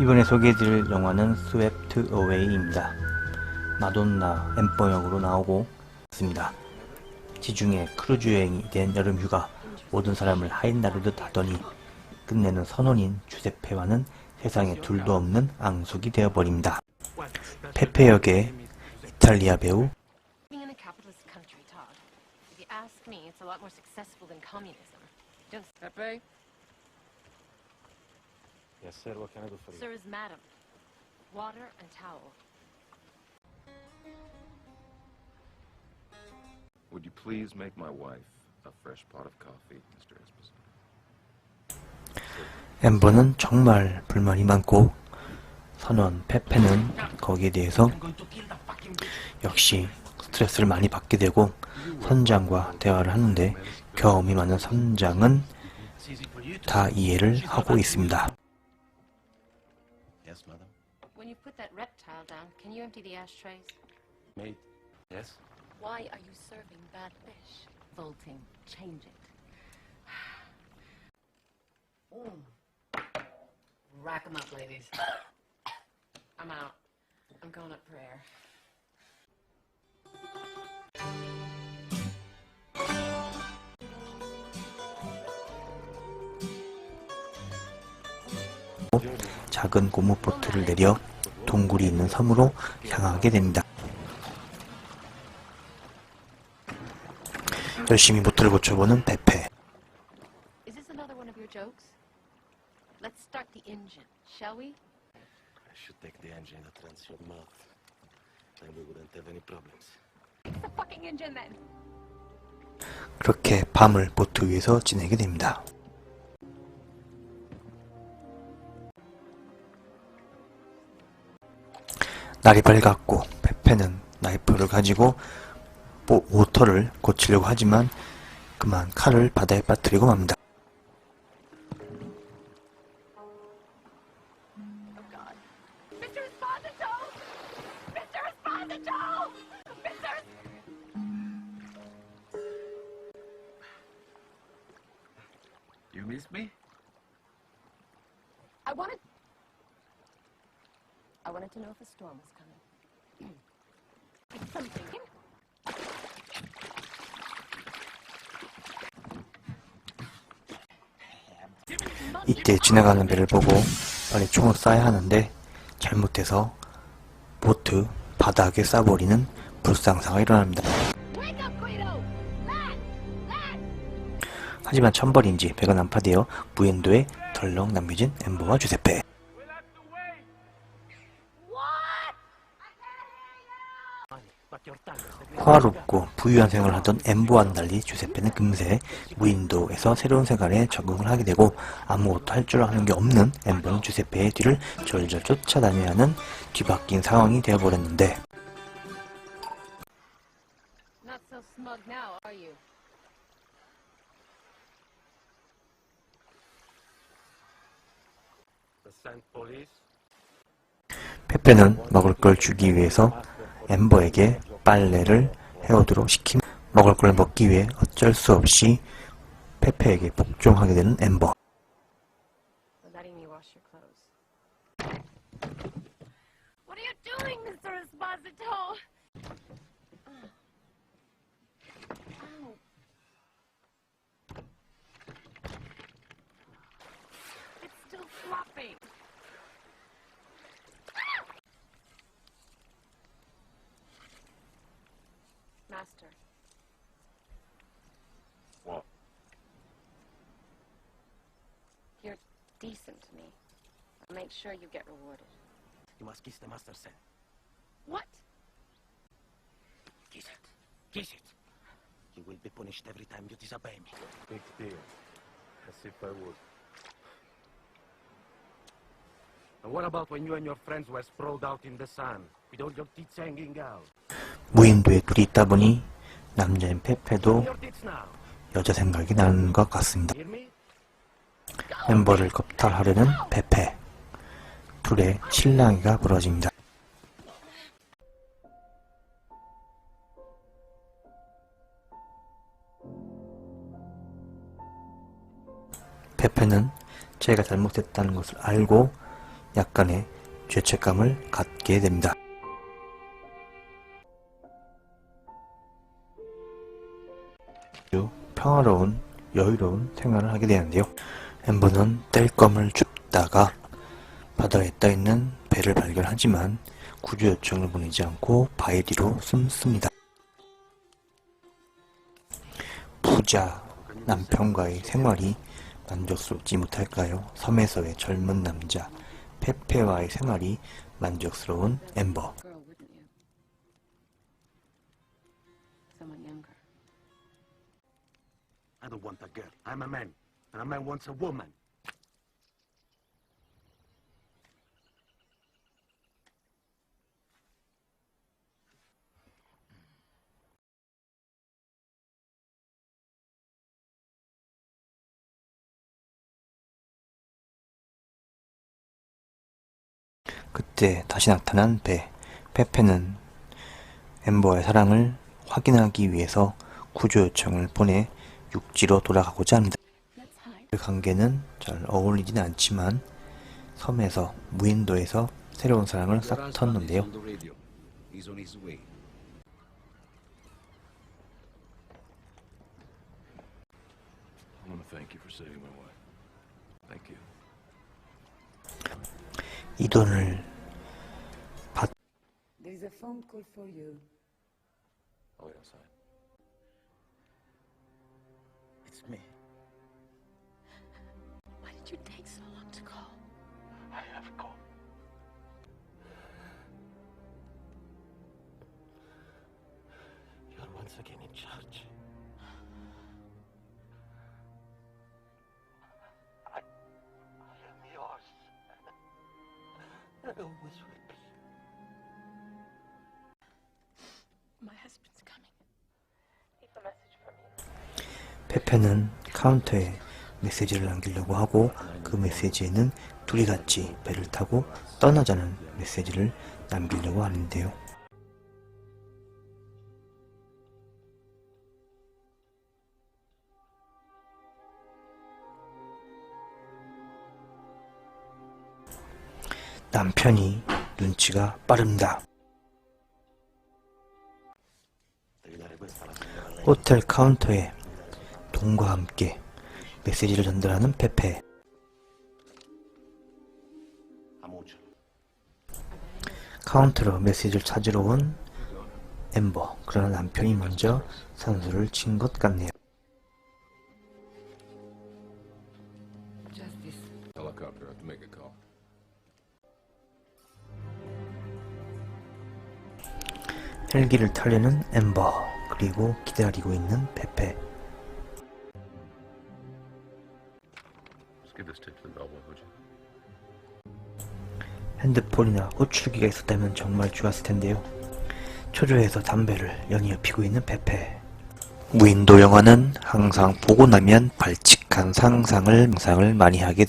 이번에 소개해드릴 영화는 스웨프트 어웨이입니다. 마돈나 엠버 역으로 나오고 있습니다. 지중해 크루즈 여행이 된 여름 휴가 모든 사람을 하인나르듯 하더니 끝내는 선원인 주세페와는 세상에 둘도 없는 앙숙이 되어버립니다. 페페 역의 이탈리아 배우 Living in a capitalist country, Todd. If you ask me, it's a lot more successful than communism. Don't Pepe? Yes, sir. What can I do for you? Sir is madam. Water and towel. Would you please make my wife a fresh pot of coffee, Mr. Esposito? 엠버는 정말 불만이 많고 선원 페페는 거기에 대해서 역시 스트레스를 많이 받게 되고 선장과 대화를 하는데 경험이 많은 선장은 다 이해를 하고 있습니다. Yes, madam. When you put that reptile down, can you empty the ashtrays? Mate? Yes? Why are you serving bad fish? Volting. Change it. Mm. Rack 'em up, ladies. I'm out. I'm going up prayer. 작은 고무 보트를 내려 동굴이 있는 섬으로 향하게 됩니다. 열심히 보트를 고쳐보는 페페. Then. 그렇게 밤을 보트 위에서 지내게 됩니다. 날이 밝았고 페페는 나이프를 가지고 모- 모터를 고치려고 하지만 그만 칼을 바다에 빠뜨리고 맙니다. I wanted. I wanted to know if a storm was coming. Something. 이때 지나가는 배를 보고 빨리 총을 쏴야 하는데 잘못해서 보트 바닥에 쏴버리는 불상사가 일어납니다. 하지만 천벌인지 배가 난파되어 무엔도에 덜렁 남겨진 엠버와 주세페. 호화롭고 부유한 생활을 하던 엠버와는 달리 주세페는 금세 무인도에서 새로운 생활에 적응을 하게 되고 아무것도 할 줄 아는 게 없는 엠버는 주세페의 뒤를 졸졸 쫓아다녀야 하는 뒤바뀐 상황이 되어버렸는데. 페페는 먹을 걸 주기 위해서 엠버에게 빨래를 해오도록 시킴 먹을 걸 먹기 위해 어쩔 수 없이 페페에게 복종하게 되는 엠버. What are you doing, Mr. Esposito? Ow. It's still flopping. Master, What? you're decent to me. I'll make sure you get rewarded. You must kiss the master, Sen. What? Kiss it. Kiss it. You will be punished every time you disobey me. Big deal. As if I would. And what about when you and your friends were sprawled out in the sun, with all your teeth hanging out? 무인도에 둘이 있다 보니 남자인 페페도 Your teeth now. 여자 생각이 나는 것 같습니다. 엠버를 겁탈하려는 페페 둘의 실랑이가 벌어집니다. 페페는 제가 잘못했다는 것을 알고 약간의 죄책감을 갖게 됩니다. 평화로운 여유로운 생활을 하게 되는데요. 엠버는 뗄감을 줍다가 바다에 떠있는 배를 발견하지만 구조 요청을 보내지 않고 바위 뒤로 숨습니다. 부자 남편과의 생활이 만족스럽지 못할까요? 섬에서의 젊은 남자 페페와의 생활이 만족스러운 엠버. I don't want a girl. I'm a man. And a man wants a woman. 그때 다시 나타난 배. 페페는 엠버의 사랑을 확인하기 위해서 구조 요청을 보내 육지로 돌아가고자 합니다. 그 관계는 잘 어울리지는 않지만 섬에서 무인도에서 새로운 사랑을 싹 텄는데요. 이 돈을 There is a did you take so long to call? I have called. You're once again in charge. I, I am yours. And always will be. My husband's coming. Leave a message for me. 페페는 카운터에 메시지를 남기려고 하고 그 메시지에는 둘이 같이 배를 타고 떠나자는 메시지를 남기려고 하는데요. 남편이 눈치가 빠릅니다. 호텔 카운터에 돈과 함께 메시지를 전달하는 페페. 카운터로 메시지를 찾으러 온 엠버. 그러나 남편이 먼저 선수를 친 것 같네요. 헬기를 타려는 엠버. 그리고 기다리고 있는 페페. Would you? 핸드폰이나 호출기가 있었다면 정말 좋았을 텐데요. 초조해서 담배를 연이어 피고 있는 페페. 무인도 영화는 항상 보고 나면 발칙한 상상을 상상을 많이 하게 됩니다.